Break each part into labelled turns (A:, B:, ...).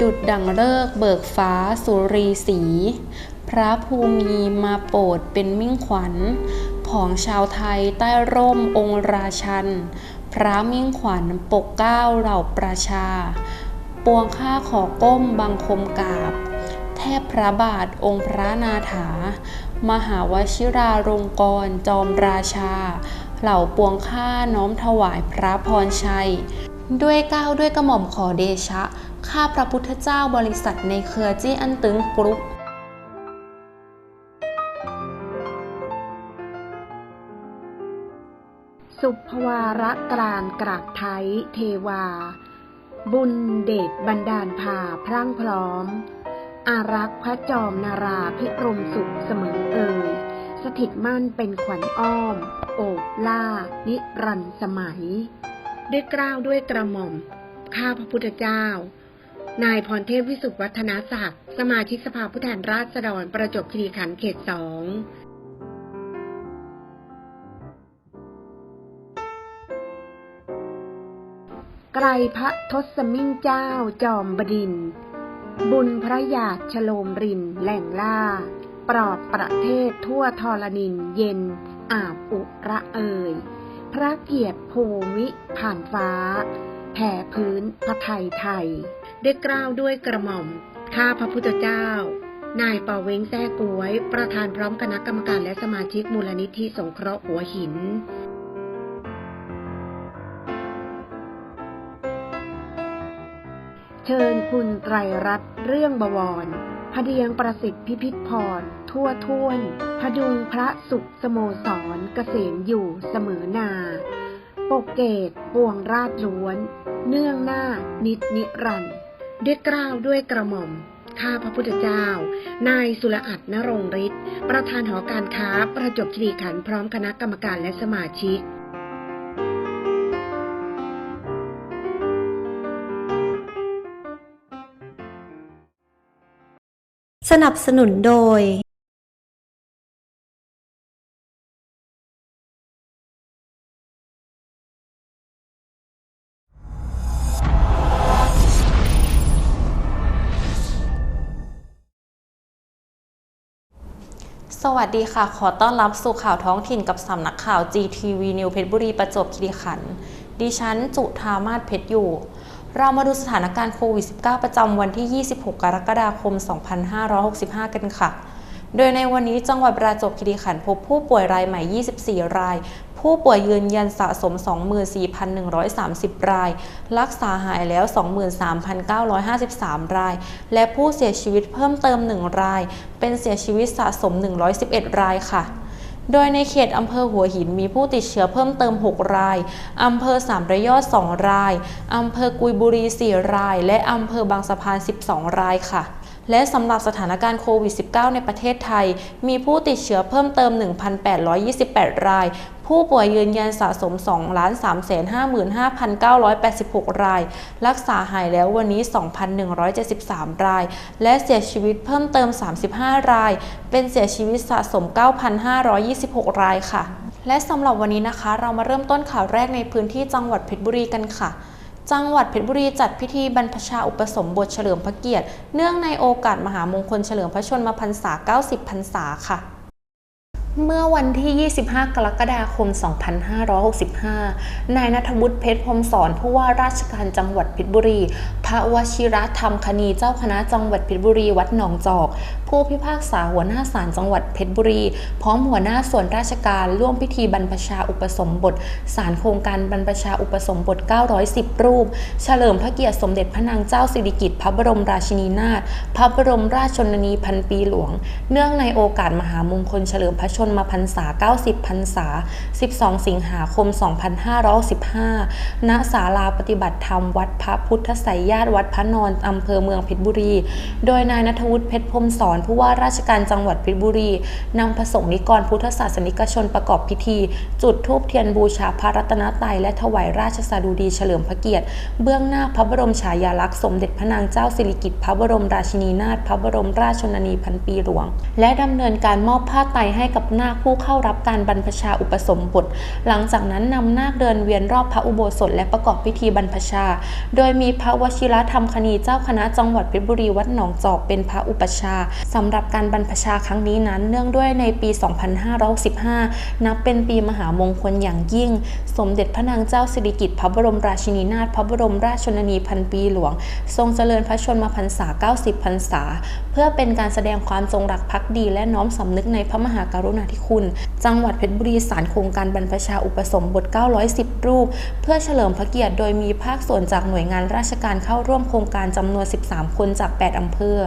A: ดุดดังเลิกเบิกฟ้าสุรีสี พระภูมิมาโปรดเป็นมิ่งขวัญ ของชาวไทยใต้ร่มองค์ราชัน พระมิ่งขวัญปกเก้าเหล่าประชา ปวงข้าขอก้มบังคมกราบ แทบพระบาทองค์พระนาถา มหาวชิราลงกรจอมราชา เหล่าปวงข้าน้อมถวายพระพรชัย ด้วยก้าวด้วยกระหม่อมขอเดชะ ข้าพระพุทธเจ้าบริษัทในเครือจี้อันตึงกรุ๊ป
B: สุภวาระกรานกราบไทยเทวา บุญเดชบันดาลพาพรั่งพร้อม อารักษ์พระจอมนาราพิรมสุขเสมอเอ่ยสถิตมั่นเป็นขวัญอ้อม โอบล่า นิรันสมัย ด้วยกล้าวด้วยกระหม่อม ข้าพระพุทธเจ้า นายพรเทพวิสุทธิวัฒนศักดิ์ สมาชิกสภาผู้แทนราษฎรประจบคีรีขันธ์เขตสองไกรพระทศมิ่งเจ้าจอมบดิน บุญพระยาชโลมรินแหล่งล่า ปลอบประเทศทั่วทรนินเย็นอาบอุระเอ่ย พระเกียรติภูมิผ่านฟ้า แผ่พื้นพระไทยไทยได้กล้าวด้วยกระหม่อม ข้าพระพุทธเจ้า นายเปาเว้งแท้กวย ประธานพร้อมคณะกรรมการและสมาชิกมูลนิธิสงเคราะห์หัวหินเชิญคุณไตรรัตน์เรื่องบวร พเดียงประสิทธิ์พิพิธพร ทั่วท้วน พดุงพระสุขสโมสรเกษมอยู่เสมอนา ปกเกตปวงราชล้วน เนื่องหน้านิดนิรันด้วยกล้าวด้วยกระหม่อม ข้าพระพุทธเจ้า นายสุรอัตนรงฤทธิ์ ประธานหอการค้าประจวบคีรีขันธ์พร้อมคณะกรรมการและสมาชิก
C: สนับสนุนโดย
A: สวัสดีค่ะ ขอต้อนรับสู่ข่าวท้องถิ่นกับสำนักข่าว GTV New เพชรบุรีประจวบคีรีขันธ์ ดิฉันจุธามาศเพชรอยู่ เรามาดูสถานการณ์โควิด -19 ประจำวันที่ 26 กรกฎาคม 2565 กันค่ะ โดยในวันนี้จังหวัดประจวบคีรีขันธ์พบผู้ป่วยรายใหม่ 24 ราย ผู้ป่วยยืนยันสะสม 24,130 ราย รักษาหายแล้ว 23,953 ราย และผู้เสียชีวิตเพิ่มเติม 1 ราย เป็นเสียชีวิตสะสม 111 รายค่ะ โดยในเขตอำเภอหัวหินมีผู้ติดเชื้อเพิ่มเติม 6 ราย อำเภอสามระยอด 2 ราย อำเภอกุยบุรี 4 ราย และอำเภอบางสะพาน 12 รายค่ะ และสำหรับสถานการณ์โควิด -19 ในประเทศไทย มีผู้ติดเชื้อเพิ่มเติม 1,828 ราย ผู้ป่วยยืนยันสะสม2,355,986 ราย รักษาหายแล้ววันนี้ 2,173 ราย และเสียชีวิตเพิ่มเติม 35 ราย เป็นเสียชีวิตสะสม 9,526 รายค่ะ และสำหรับวันนี้นะคะ เรามาเริ่มต้นข่าวแรกในพื้นที่จังหวัดเพชรบุรีกันค่ะจังหวัดเพชรบุรีจัดพิธีบรรพชาอุปสมบทเฉลิมพระเกียรติ เนื่องในโอกาสมหามงคลเฉลิมพระชนมพรรษา 90 พรรษาค่ะ เมื่อวันที่ 25 กรกฎาคม 2565 นายนัทวุฒิเพชรพรมสอนผู้ว่าราชการจังหวัดเพชรบุรี พระวชิระธรรมคณีเจ้าคณะจังหวัดเพชรบุรีวัดหนองจอก ผู้พิพากษาหัวหน้าศาลจังหวัดเพชรบุรี พร้อมหัวหน้าส่วนราชการร่วมพิธีบรรพชาอุปสมบทศาลโครงการบรรพชาอุปสมบท 910 รูป เฉลิมพระเกียรติสมเด็จพระนางเจ้าสิริกิติ์พระบรมราชินีนาถพระบรมราชชนนีพันปีหลวง เนื่องในโอกาสมหามงคลเฉลิมพระชนนมพรรษา 90 พรรษา 12 สิงหาคม 2515 ณ ศาลาปฏิบัติธรรมวัดพระพุทธไสยญาติวัดพระนอนอำเภอเมืองเพชรบุรี โดยนายนัทวุฒิเพชรพรมสอนผู้ว่าราชการจังหวัดเพชรบุรีนำพระสงฆ์นิกรพุทธศาสนิกชนประกอบพิธี จุดธูปเทียนบูชาพระรัตนตรัยและถวายราชสดุดีเฉลิมพระเกียรติ เบื้องหน้าพระบรมฉายาลักษณ์สมเด็จพระนางเจ้าสิริกิติ์พระบรมราชินีนาถพระบรมราชชนนีพันปีหลวง และดำเนินการมอบผ้าไตรให้กับนาคผู้เข้ารับการบรรพชาอุปสมบท หลังจากนั้นนำนาคเดินเวียนรอบพระอุโบสถและประกอบพิธีบรรพชา โดยมีพระวชิรธรรมคณีเจ้าคณะจังหวัดเพชรบุรีวัดหนองจอกเป็นพระอุปชาสำหรับการบรรพชาครั้งนี้นั้น เนื่องด้วยในปี 2565นับเป็นปีมหามงคลอย่างยิ่ง สมเด็จพระนางเจ้าสิริกิติ์พระบรมราชินีนาถพระบรมราชชนนีพันปีหลวง ทรงเจริญพระชนมพรรษา 90 พรรษา เพื่อเป็นการแสดงความจงรักภักดีและน้อมสำนึกในพระมหากรุณาธิคุณ จังหวัดเพชรบุรีสารโครงการบรรพชาอุปสมบท 910 รูป เพื่อเฉลิมพระเกียรติโดยมีภาคส่วนจากหน่วยงานราชการเข้าร่วมโครงการจำนวน 13 คนจาก 8 อำเภอ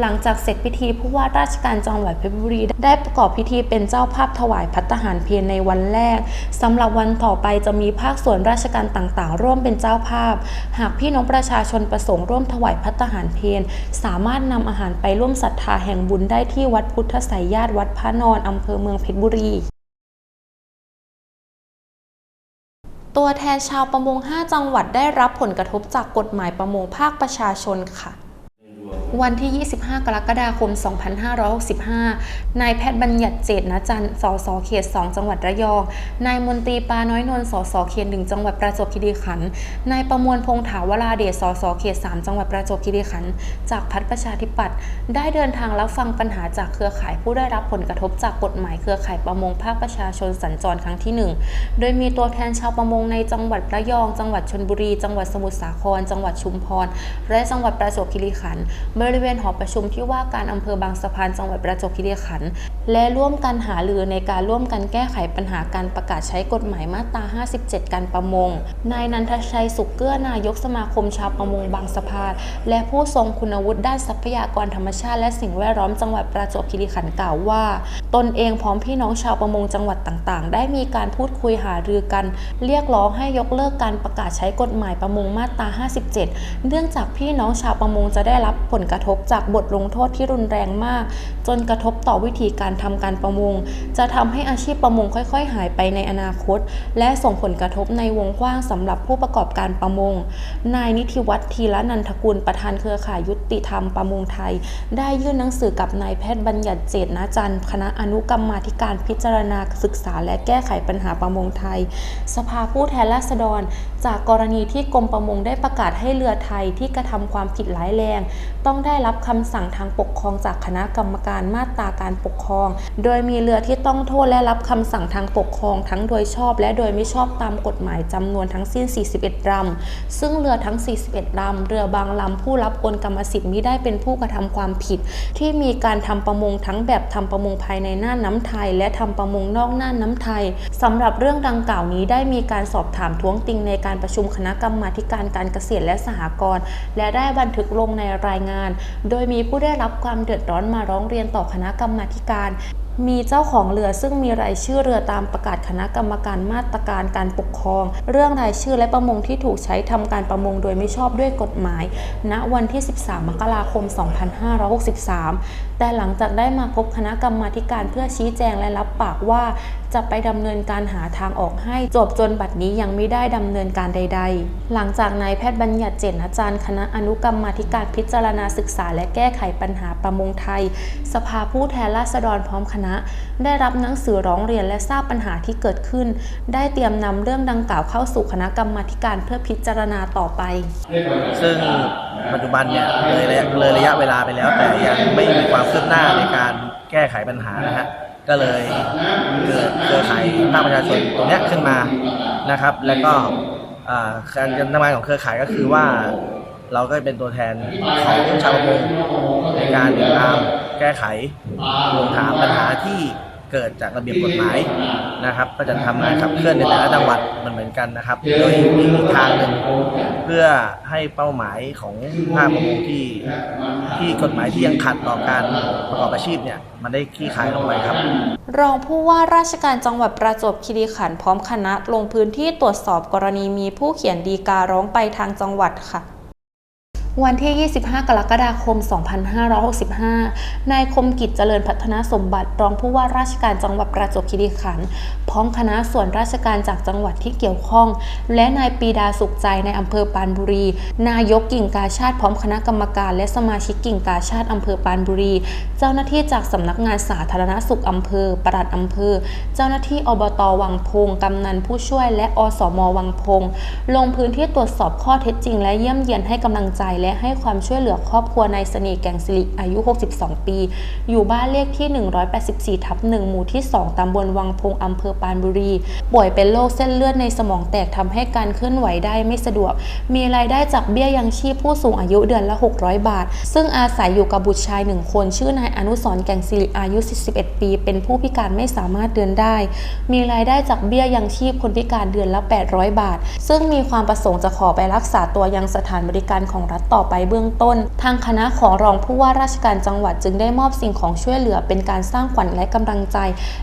A: หลังจากเสร็จพิธีผู้ว่าราชการจังหวัดเพชรบุรี ได้ประกอบพิธีเป็นเจ้าภาพถวายพัตหารเพลในวันแรกสำหรับวันต่อไปจะมีภาคส่วนราชการต่างๆ ร่วมเป็นเจ้าภาพ หากพี่น้องประชาชนประสงค์ร่วมถวายพัตหารเพลสามารถนำอาหารไปร่วมศรัทธาแห่งบุญได้ที่วัดพุทธไสยญาติวัดพระนอนอำเภอเมืองเพชรบุรี ตัวแทนชาวประมง 5 จังหวัดได้รับผลกระทบจากกฎหมายประมงภาคประชาชนค่ะ วันที่ 25 กรกฎาคม 2565 นายแพทย์บัญญัติเจตนะจันทร์ สส เขต 2 จังหวัดระยอง นายมนตรีปาน้อยนนท์ สส เขต 1 จังหวัดประจวบคีรีขันธ์ นายประมวลพงษ์ถาวราเดช สส เขต 3 จังหวัดประจวบคีรีขันธ์ จากพัฒประชาธิปัตย์ ได้เดินทางรับฟังปัญหาจากเครือข่ายผู้ได้รับผลกระทบจากกฎหมายเครือข่ายประมงภาคประชาชนสัญจรครั้งที่ 1 โดยมีตัวแทนชาวประมงในจังหวัดระยอง จังหวัดชลบุรี จังหวัดสมุทรสาคร จังหวัดชุมพร และจังหวัดประจวบคีรีขันธ์บริเวณหอประชุมที่ว่าการอำเภอบางสะพานจังหวัดประจวบคีรีขันธ์และร่วมกันหารือในการร่วมกันแก้ไขปัญหาการประกาศใช้กฎหมายมาตรา 57 การประมง นายนันทชัยสุขเกื้อนายกสมาคมชาวประมงบางสะพานและผู้ทรงคุณวุฒิด้านทรัพยากรธรรมชาติ และสิ่งแวดล้อมจังหวัดประจวบคีรีขันธ์กล่าวว่า ตนเองพร้อมพี่น้องชาวประมงจังหวัดต่างๆ ได้มีการพูดคุยหารือกัน เรียกร้องให้ยกเลิกการประกาศใช้กฎหมายประมงมาตรา 57 เนื่องจากพี่น้องชาวประมงจะได้รับผลกระทบจากบทลงโทษที่รุนแรงมาก จนกระทบต่อวิธีการทำการประมง จะทำให้อาชีพประมงค่อย ๆ หายไปในอนาคต และส่งผลกระทบในวงกว้างสำหรับผู้ประกอบการประมง นายนิติวัฒน์ธีรนันทกุลประธานเครือข่ายยุติธรรมประมงไทย ได้ยื่นหนังสือกับนายแพทย์บัญญัติเจตนาจันทร์คณะอนุกรรมาธิการพิจารณาศึกษา และแก้ไขปัญหาประมงไทย สภาผู้แทนราษฎร จากกรณีที่กรมประมงได้ประกาศให้เรือไทยที่กระทำความผิดร้ายแรง ต้ององได้รับคำสั่งทางปกครองจากคณะกรรมการมาตราการปกครอง โดยมีเรือที่ต้องโทษและรับคำสั่งทางปกครองทั้งโดยชอบ และโดยไม่ชอบตามกฎหมายจำนวนทั้งสิ้น 41ลำซึ่งเรือทั้ง 41ลำเรือบางลำผู้รับโอนกรรมสิทธิ์มิได้เป็นผู้กระทำความผิด ที่มีการทำประมงทั้งแบบทำประมงภายในน่านน้ำไทย และทำประมงนอกน่านน้ำไทยสำหรับเรื่องดังกล่าวนี้ได้มีการสอบถามท้วงติงในการประชุมคณะกรรมาการการเกษตรและสหกรณ์และได้บันทึกลงในรายงานโดยมีผู้ได้รับความเดือดร้อนมาร้องเรียนต่อคณะกรรมาการ มีเจ้าของเรือซึ่งมีรายชื่อเรือตามประกาศคณะกรรมการมาตรการการปกครอง เรื่องรายชื่อและประมงที่ถูกใช้ทำการประมงโดยไม่ชอบด้วยกฎหมาย ณวันที่ 13 มกราคม 2563 แต่หลังจากได้มาพบคณะกรรมาการเพื่อชี้แจงและรับปากว่า จะไปดำเนินการหาทางออกให้จบจนบัดนี้ยังไม่ได้ดำเนินการใด ๆ หลังจากนายแพทย์บัญญัติเจตนาจารย์ คณะอนุกรรมาธิการพิจารณาศึกษา และแก้ไขปัญหาประมงไทย สภาผู้แทนราษฎรพร้อมคณะได้รับหนังสือร้องเรียนและทราบปัญหาที่เกิดขึ้น ได้เตรียมนำเรื่องดังกล่าวเข้าสู่คณะกรรมาการเพื่อพิจารณาต่อไป
D: ซึ่งปัจจุบันเนี่ยเลยระยะเลยระยะเวลาไปแล้ว แต่ยังไม่มีความคืบหน้าในการแก้ไขปัญหานะฮะก็เลยเกิดเครือข่ายภาคประชาชนตรงเนี้ยขึ้นมานะครับ แล้วก็การทำงานของเครือข่ายก็คือว่าเราก็เป็นตัวแทนของชาวประมงในการติดตาม ก้ไขทวงถามปัญหาที่เกิดจากระเบียบกฎหมายนะครับ ก็จะทำงานขับเคลื่อนในแต่ละจังหวัดมันเหมือนกันนะครับ โดยมีทางหนึ่งเพื่อให้เป้าหมายของภาคประมงที่ที่กฎหมายที่ยังขัดต่อการประกอบอาชีพเนี่ยมันได้คลี่คลายลงไปครับ
A: รองผู้ว่าราชการจังหวัดประจวบคีรีขันธ์พร้อมคณะลงพื้นที่ตรวจสอบกรณีมีผู้เขียนดีการ้องไปทางจังหวัดค่ะ วันที่ 25 กรกฎาคม 2565 นายคมกิจเจริญพัฒนาสมบัติ รองผู้ว่าราชการจังหวัดประจวบคีรีขันธ์พร้อมคณะส่วนราชการจากจังหวัดที่เกี่ยวข้อง และนายปีดาสุขใจในอำเภอปานบุรี นายกกิ่งกาชาติพร้อมคณะกรรมการ และสมาชิกกิ่งกาชาติอำเภอปานบุรี เจ้าหน้าที่จากสำนักงานสาธารณสุขอำเภอ ปลัดอำเภอ เจ้าหน้าที่อบตวังพงกำนันผู้ช่วย และอสมวังพงลงพื้นที่ตรวจสอบข้อเท็จจริง และเยี่ยมเยียนให้กำลังใจและให้ความช่วยเหลือครอบครัวนายเสน่ห์แก่งสิริอายุ 62 ปี อยู่บ้านเลขที่ 184 ทับ1หมู่ที่ 2 ตำบลวังพงอำเภอปานบุรี ป่วยเป็นโรคเส้นเลือดในสมองแตกทำให้การเคลื่อนไหวได้ไม่สะดวก มีรายได้จากเบี้ยยังชีพผู้สูงอายุเดือนละ 600 บาท ซึ่งอาศัยอยู่กับบุตรชายหนึ่งคน ชื่อนายอนุสรแก่งสิริอายุ 41 ปี เป็นผู้พิการไม่สามารถเดินได้ มีรายได้จากเบี้ยยังชีพคนพิการเดือนละ 800 บาท ซึ่งมีความประสงค์จะขอไปรักษาตัวยังสถานบริการของรัฐต่อไปเบื้องต้น ทางคณะขอรองผู้ว่าราชการจังหวัดจึงได้มอบสิ่งของช่วยเหลือเป็นการสร้างขวัญและกำลังใจ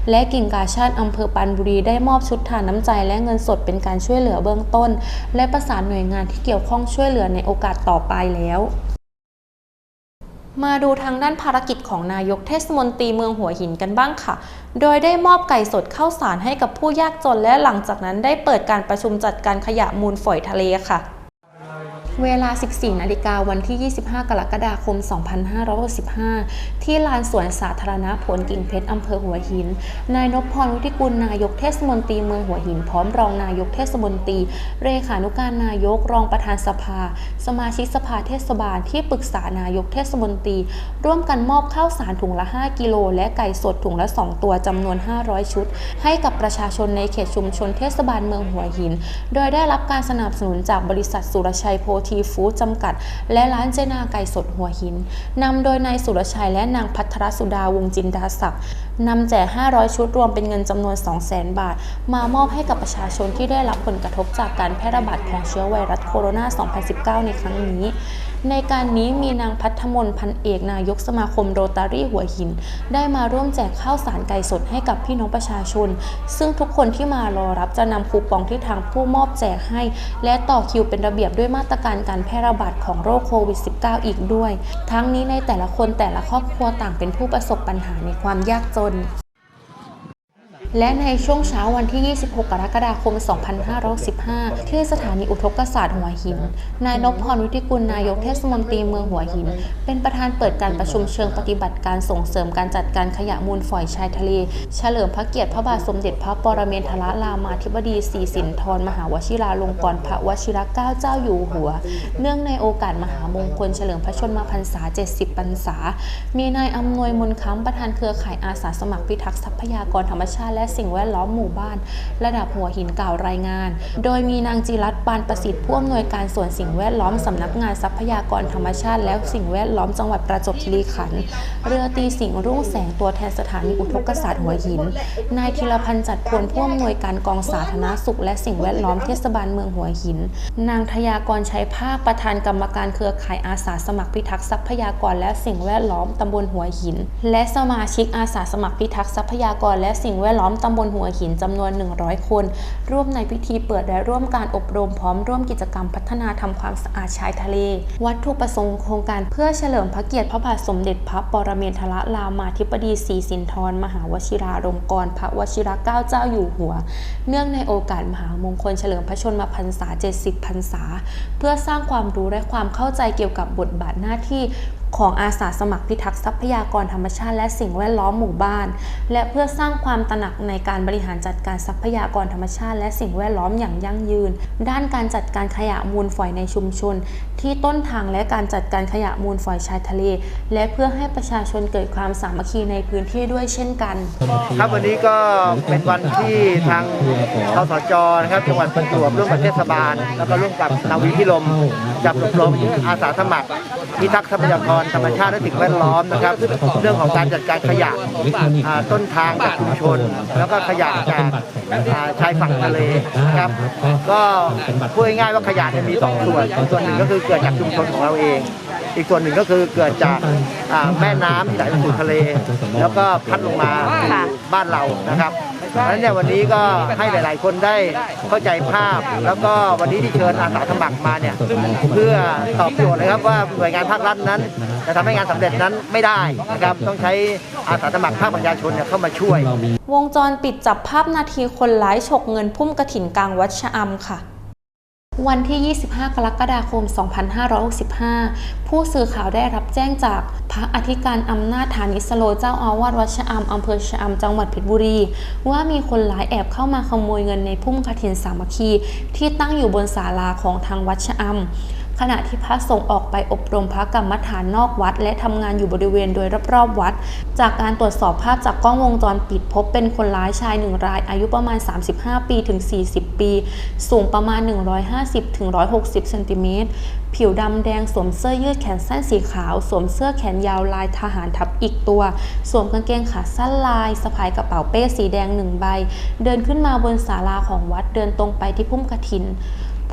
A: และกิ่งกาชาติอำเภอปานบุรีได้มอบชุดทานน้ำใจและเงินสดเป็นการช่วยเหลือเบื้องต้น และประสานหน่วยงานที่เกี่ยวข้องช่วยเหลือในโอกาสต่อไปแล้วมาดูทางด้านภารกิจของนายกเทศมนตรีเมืองหัวหินกันบ้างค่ะ โดยได้มอบไก่สดข้าวสารให้กับผู้ยากจนและหลังจากนั้นได้เปิดการประชุมจัดการขยะมูลฝอยทะเลค่ะ เวลา 14 นาฬิกาวันที่ 25 กรกฎาคม 2565 ที่ลานสวนสาธารณะผลกิ่งเพชร อำเภอหัวหิน นายนพพรวุฒิกุล นายกเทศมนตรีเมืองหัวหิน พร้อมรองนายกเทศมนตรี เลขานุการนายก รองประธานสภา สมาชิกสภาเทศบาล ที่ปรึกษานายกเทศมนตรี ร่วมกันมอบข้าวสารถุงละ 5 กิโล และไก่สดถุงละ 2 ตัวจำนวน 500 ชุด ให้กับประชาชนในเขตชุมชนเทศบาลเมืองหัวหิน โดยได้รับการสนับสนุนจากบริษัทสุรชัยโพทีฟู้ดจำกัด และร้านเจนาไก่สดหัวหินนำโดยนายสุรชัยและนางพัทรสุดาวงจินดาศักดิ์ นำแจก 500 ชุดรวมเป็นเงินจำนวน 200,000 บาท มามอบให้กับประชาชนที่ได้รับผลกระทบจากการแพร่ระบาดของเชื้อไวรัสโคโรนา 2019 ในครั้งนี้ ในการนี้มีนางพัฒมนพันเอกนายกสมาคมโรตารี่หัวหิน ได้มาร่วมแจกข้าวสารไก่สดให้กับพี่น้องประชาชน ซึ่งทุกคนที่มารอรับจะนำคูปองที่ทางผู้มอบแจกให้ และต่อคิวเป็นระเบียบด้วยมาตรการการแพร่ระบาดของโรคโควิด -19 อีกด้วย ทั้งนี้ในแต่ละคนแต่ละครอบครัวต่างเป็นผู้ประสบปัญหาในความยากจน Jordan. และในช่วงเช้าวันที่ 26 กรกฎาคม 2515 ที่สถานีอุทกศาสตร์หัวหิน นายนพพรวิทิกุลนายกเทศมนตรีเมืองหัวหิน เป็นประธานเปิดการประชุมเชิงปฏิบัติการส่งเสริมการจัดการขยะมูลฝอยชายทะเล เฉลิมพระเกียรติพระบาทสมเด็จพระปรเมนทรรามาธิบดีศรีสินธรมหาวชิราลงกรณ์พระวชิรเกล้าเจ้าอยู่หัว เนื่องในโอกาสมหามงคลเฉลิมพระชนมพรรษา 70 พรรษา มีนายอำนวยมนค้ำประธานเครือข่ายอาสาสมัครพิทักษ์ทรัพยากรธรรมชาติและและสิ่งแวดล้อมหมู่บ้าน ระดับหัวหินกล่าวรายงาน โดยมีนางจิรัตปานประสิทธิ์ผู้อำนวยการส่วนสิ่งแวดล้อมสำนักงานทรัพยากรธรรมชาติ และสิ่งแวดล้อมจังหวัดประจวบคีรีขันธ์เรือตีสิงห์รุ่งแสงตัวแทนสถานีอุทกศาสตร์หัวหิน นายธีรพันธ์จัดพลผู้อำนวยการกองสาธารณสุข และสิ่งแวดล้อมเทศบาลเมืองหัวหิน นางทยากรใชัยภาคประธานกรรมการเครือข่ายอาสาสมัครพิทักษ์ทรัพยากรและสิ่งแวดล้อมตำบลหัวหิน และสมาชิกอาสาสมัครพิทักษ์ทรัพยากรและสิ่งแวดล้อมตำบลหัวหินจำนวน 100 คน ร่วมในพิธีเปิดและร่วมการอบรมพร้อมร่วมกิจกรรมพัฒนาทำความสะอาดชายทะเล วัตถุประสงค์โครงการเพื่อเฉลิมพระเกียรติพระบาทสมเด็จพระปรเมนทรรามาธิบดีศรีสินธรมหาวชิราลงกรณ์พระวชิรเกล้าเจ้าอยู่หัว เนื่องในโอกาสมหามงคลเฉลิมพระชนมพรรษา 70 พรรษา เพื่อสร้างความรู้และความเข้าใจเกี่ยวกับบทบาทหน้าที่ ของอาสาสมัครพิทักษ์ทรัพยากรธรรมชาติและสิ่งแวดล้อมหมู่บ้าน และเพื่อสร้างความตระหนักในการบริหารจัดการทรัพยากรธรรมชาติ และสิ่งแวดล้อมอย่างยั่งยืน ด้านการจัดการขยะมูลฝอยในชุมชน ที่ต้นทางและการจัดการขยะมูลฝอยชายทะเล และเพื่อให้ประชาชนเกิดความสามัคคีในพื้นที่ด้วยเช่นกัน
E: ครับวันนี้ก็เป็นวันที่ทางทสจนะครับจังหวัดประจวบร่วมกับเทศบาล แล้วก็ร่วมกับนาวีพิลมจับอบรมอาสาสมัครพิทักษ์ทรัพยากรธรรมชาติและสิ่งแวดล้อมนะครับ เรื่องของการจัดการขยะต้นทางจากชุมชน แล้วก็ขยะจากชายฝั่งทะเลนะครับ ก็พูดง่ายๆว่าขยะเนี่ยมีสองส่วนส่วนหนึ่งก็คือเกิดจากชุมชนของเราเอง อีกส่วนหนึ่งก็คือเกิดจากแม่น้ำที่ไหลลงสู่ทะเล แล้วก็พัดลงมาบ้านเรานะครับ เพราะฉะนั้นเนี่ยวันนี้ก็ให้หลาย ๆ คนได้เข้าใจภาพ แล้วก็วันนี้ที่เชิญอาสาสมัครมาเนี่ยเพื่อตอบโจทย์นะครับว่าหน่วยงานภาครัฐนั้นจะทำให้งานสำเร็จนั้นไม่ได้นะครับต้องใช้อาสาสมัครภาคประชาชนเนี่ยเข้ามาช่วย
A: วงจรปิดจับภาพนาทีคนร้ายฉกเงินพุ่มกระถินกลางวัดชะอำค่ะ วันที่ 25 กรกฎาคม 2565 ผู้สื่อข่าวได้รับแจ้งจากพระอธิการอำนาจฐานิสโลเจ้าอาวาสวัดชะอำอำเภอชะอำจังหวัดเพชรบุรี ว่ามีคนหลายแอบเข้ามาขโมยเงินในพุ่มกระถินสามัคคี ที่ตั้งอยู่บนศาลาของทางวัดชะอำ ขณะที่พระสงฆ์ออกไปอบรมพระกรรมฐานนอกวัด และทำงานอยู่บริเวณโดยรอบๆวัด จากการตรวจสอบภาพจากกล้องวงจรปิดพบเป็นคนร้ายชายหนึ่งรายอายุประมาณ 35 ปีถึง 40 ปี สูงประมาณ 150ถึง160เซนติเมตรผิวดำแดงสวมเสื้อยืดแขนสั้นสีขาว สวมเสื้อแขนยาวลายทหารทับอีกตัว สวมกางเกงขาสั้นลายสะพายกระเป๋าเป้สีแดงหนึ่งใบ เดินขึ้นมาบนศาลาของวัดเดินตรงไปที่พุ่มกระถิน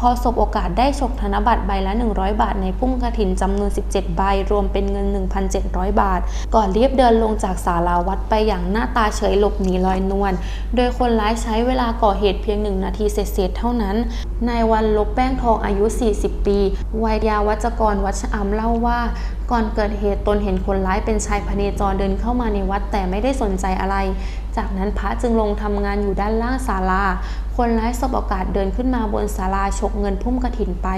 A: พอสบโอกาสได้ฉกธนบัตรใบละ 100 บาทในพุ่มกระถินจำนวน 17 ใบ รวมเป็นเงิน 1,700 บาท ก่อนเรียบเดินลงจากศาลาวัดไปอย่างหน้าตาเฉยหลบหนีลอยนวล โดยคนร้ายใช้เวลาก่อเหตุเพียงหนึ่งนาทีเศษๆเท่านั้น นายวันลบแป้งทองอายุ 40 ปี วัยยาวัจกรวัชอัมเล่าว่า ก่อนเกิดเหตุตนเห็นคนร้ายเป็นชายพเนจรเดินเข้ามาในวัดแต่ไม่ได้สนใจอะไร จากนั้นพระจึงลงทำงานอยู่ด้านล่างศาลา คนร้ายสบโอกาสเดินขึ้นมาบนศาลาฉกเงินพุ่มกระถินไป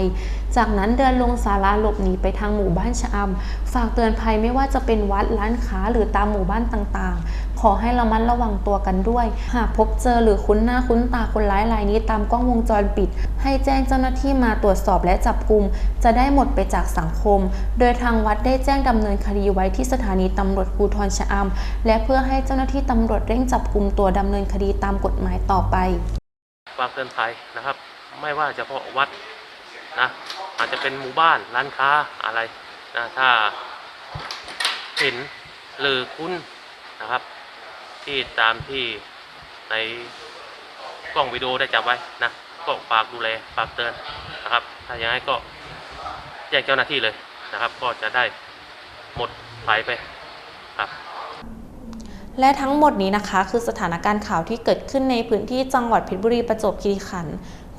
A: จากนั้นเดินลงศาลาหลบหนีไปทางหมู่บ้านชะอำฝากเตือนภัยไม่ว่าจะเป็นวัดร้านค้าหรือตามหมู่บ้านต่างๆ ขอให้ระมัดระวังตัวกันด้วย หากพบเจอหรือคุ้นหน้าคุ้นตาคนร้ายรายนี้ตามกล้องวงจรปิด ให้แจ้งเจ้าหน้าที่มาตรวจสอบและจับกลุ่มจะได้หมดไปจากสังคม โดยทางวัดได้แจ้งดำเนินคดีไว้ที่สถานีตำรวจภูธรชะอำและเพื่อให้เจ้าหน้าที่ตำรวจเร่งจับกลุ่มตัวดำเนินคดีตามกฎหมายต่อไป
F: ฝากเตือนภัยนะครับ ไม่ว่าจะเพาะวัดนะอาจจะเป็นหมู่บ้านร้านค้าอะไรนะถ้าเห็นหรือคุ้นนะครับ ที่ตามที่ในกล้องวิดีโอได้จับไว้นะก็ฝากดูแลฝากเตือนนะครับ ถ้าอย่างไรก็แจ้งเจ้าหน้าที่เลยนะครับ ก็จะได้หมดภัยไปครับ
A: และทั้งหมดนี้นะคะ คือสถานการณ์ข่าวที่เกิดขึ้นในพื้นที่จังหวัดเพชรบุรีประจวบคีรีขันธ์